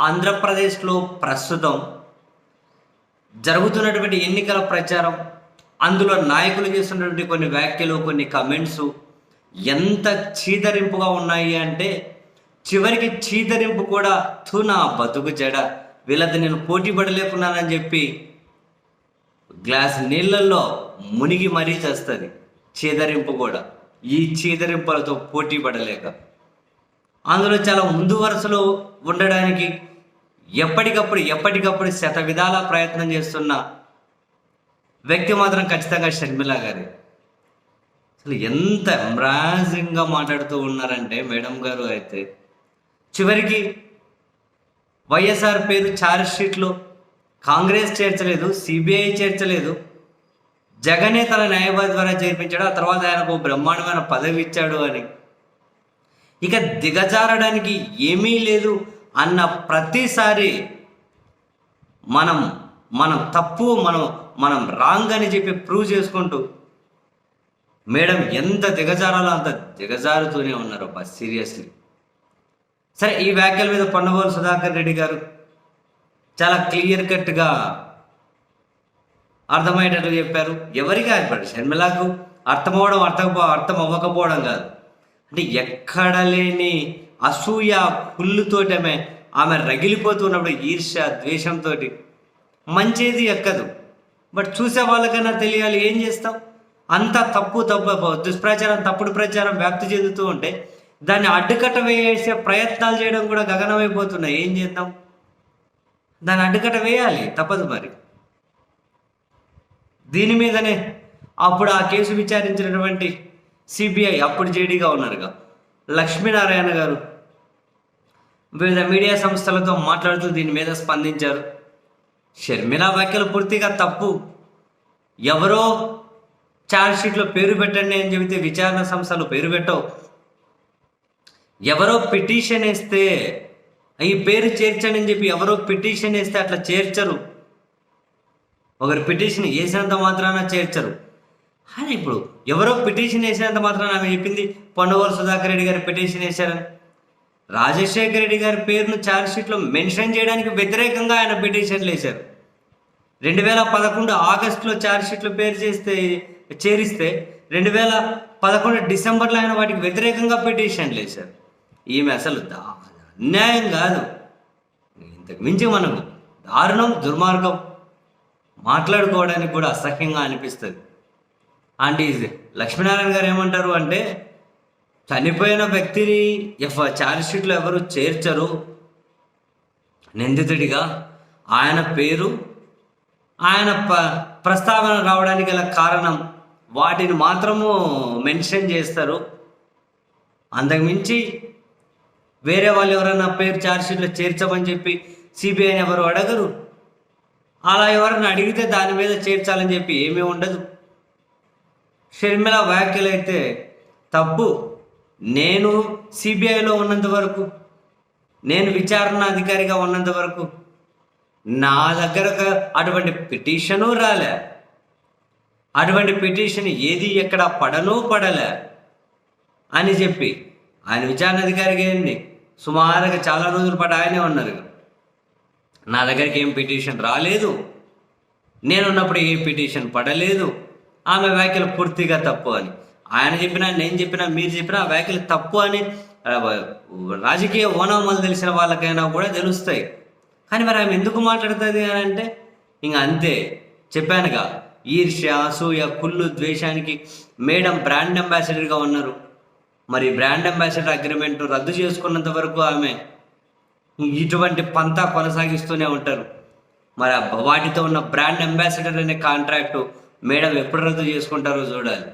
ఆంధ్రప్రదేశ్లో ప్రస్తుతం జరుగుతున్నటువంటి ఎన్నికల ప్రచారం అందులో నాయకులు చేస్తున్నటువంటి కొన్ని వ్యాఖ్యలు కొన్ని కమెంట్స్ ఎంత చీదరింపుగా ఉన్నాయి అంటే చివరికి చీదరింపు కూడా తూ నా బతుకు చెడ. వీళ్ళతో నేను పోటీ పడలేకున్నానని చెప్పి గ్లాస్ నీళ్ళల్లో మునిగి మరీ చేస్తుంది చీదరింపు కూడా. ఈ చీదరింపులతో పోటీ పడలేక. అందులో చాలా ముందు వరుసలో ఉండడానికి ఎప్పటికప్పుడు ఎప్పటికప్పుడు శత విధాల ప్రయత్నం చేస్తున్న వ్యక్తి మాత్రం ఖచ్చితంగా షర్మిల గారి. అసలు ఎంత ఎంబ్రాజింగ్గా మాట్లాడుతూ ఉన్నారంటే మేడం గారు అయితే. చివరికి వైఎస్ఆర్ పేరు ఛార్జ్ షీట్లో కాంగ్రెస్ చేర్చలేదు సిబిఐ చేర్చలేదు. జగనే తన న్యాయవాది ద్వారా చేర్పించాడు ఆ తర్వాత ఆయనకు బ్రహ్మాండమైన పదవి ఇచ్చాడు అని. ఇక దిగజారడానికి ఏమీ లేదు. అన్న ప్రతిసారి మనం మనం తప్పు మనం మనం రాంగ్ అని చెప్పి ప్రూవ్ చేసుకుంటూ మేడం ఎంత దిగజారాలో అంత దిగజారుతూనే ఉన్నారు అబ్బా సీరియస్లీ సరే ఈ వ్యాఖ్యల మీద పొన్నవోలు సుధాకర్ రెడ్డి గారు చాలా క్లియర్ కట్గా అర్థమయ్యేటట్టు చెప్పారు. ఎవరికి ఇప్పుడు షర్మిలాకు అర్థమవడం అర్థం అర్థం అవ్వకపోవడం కాదు. అంటే ఎక్కడ లేని అసూయ కుళ్ళుతోటి ఆమె ఆమె రగిలిపోతున్నప్పుడు ఈర్ష్య ద్వేషంతో మంచిది ఎక్కదు. బట్ చూసే వాళ్ళకైనా తెలియాలి ఏం చేస్తాం? అంత తప్పు తప్పు దుష్ప్రచారం తప్పుడు ప్రచారం వ్యాప్తి చెందుతూ ఉంటే దాన్ని అడ్డుకట్ట వేసే ప్రయత్నాలు చేయడం కూడా గగనమైపోతున్నాయి. ఏం చేద్దాం? దాన్ని అడ్డుకట్ట వేయాలి. తప్పదు మరి. దీని మీదనే అప్పుడు ఆ కేసు విచారించినటువంటి సిబిఐ అప్పుడు జేడీగా ఉన్నారుగా. లక్ష్మీనారాయణ గారు వివిధ మీడియా సంస్థలతో మాట్లాడుతూ దీని మీద స్పందించారు. షర్మిల వ్యాఖ్యలు పూర్తిగా తప్పు. ఎవరో ఛార్జ్షీట్లో పేరు పెట్టండి అని చెబితే విచారణ సంస్థలు పేరు పెట్టవు. ఎవరో పిటిషన్ వేస్తే ఈ పేరు చేర్చండి అని చెప్పి ఎవరో పిటిషన్ వేస్తే అట్లా చేర్చరు. ఒకరు పిటిషన్ వేసినంత మాత్రాన చేర్చరు. అని ఇప్పుడు ఎవరో పిటిషన్ వేసినంత మాత్రాన ఆమె చెప్పింది పొన్నవోలు సుధాకర్ రెడ్డి గారు పిటిషన్ వేశారని. రాజశేఖర రెడ్డి గారి పేరును ఛార్జ్షీట్లో మెన్షన్ చేయడానికి వ్యతిరేకంగా ఆయన పిటిషన్లు వేశారు. రెండు వేల పదకొండు ఆగస్టులో ఛార్జ్షీట్లో పేరు చేస్తే చేరిస్తే రెండు వేల పదకొండు డిసెంబర్లో ఆయన వాటికి వ్యతిరేకంగా పిటిషన్లు వేశారు. ఈమె అసలు అన్యాయం కాదు. ఇంతకు మించి మనకు దారుణం దుర్మార్గం మాట్లాడుకోవడానికి కూడా అసహ్యంగా అనిపిస్తుంది. అండ్ ఈ లక్ష్మీనారాయణ గారు ఏమంటారు అంటే చనిపోయిన వ్యక్తిని ఎఫ్ ఛార్జ్షీట్లో ఎవరు చేర్చరు? నిందితుడిగా ఆయన పేరు ఆయన ప ప్రస్తావన రావడానికి గల కారణం వాటిని మాత్రము మెన్షన్ చేస్తారు. అంతకుమించి వేరే వాళ్ళు ఎవరైనా పేరు ఛార్జ్షీట్లో చేర్చమని చెప్పి సిబిఐని ఎవరు అడగరు? అలా ఎవరైనా అడిగితే దాని మీద చేర్చాలని చెప్పి ఏమీ ఉండదు. షర్మిల వ్యాఖ్యలైతే తప్పు. నేను సిబిఐలో ఉన్నంత వరకు నేను విచారణ అధికారిగా ఉన్నంత వరకు నా దగ్గర ఒక- అటువంటి పిటిషను రాలే. అటువంటి పిటిషన్ ఏది ఎక్కడ పడనూ పడలే అని చెప్పి ఆయన విచారణ అధికారికి ఏంది? సుమారుగా చాలా రోజుల పాటు ఆయనే ఉన్నారు. నా దగ్గరికి ఏం పిటిషన్ రాలేదు. నేనున్నప్పుడు ఏ పిటిషన్ పడలేదు. ఆమె వ్యాఖ్యలు పూర్తిగా తప్పు అని. ఆయన చెప్పినా నేను చెప్పినా మీరు చెప్పినా వ్యాఖ్యలు తప్పు అని రాజకీయ ఓనమాలు తెలిసిన వాళ్ళకైనా కూడా తెలుస్తాయి. కానీ మరి ఆమె ఎందుకు మాట్లాడుతుంది అని అంటే ఇంక అంతే. చెప్పానుగా ఈర్ష్య అసూయ కుళ్ళు ద్వేషానికి మేడం బ్రాండ్ అంబాసిడర్గా ఉన్నారు. మరి బ్రాండ్ అంబాసిడర్ అగ్రిమెంట్ రద్దు చేసుకున్నంత వరకు ఆమె ఇటువంటి పంతా కొనసాగిస్తూనే ఉంటారు. మరి వాటితో ఉన్న బ్రాండ్ అంబాసిడర్ అనే కాంట్రాక్టు మేడం ఎప్పుడు రద్దు చేసుకుంటారో చూడాలి.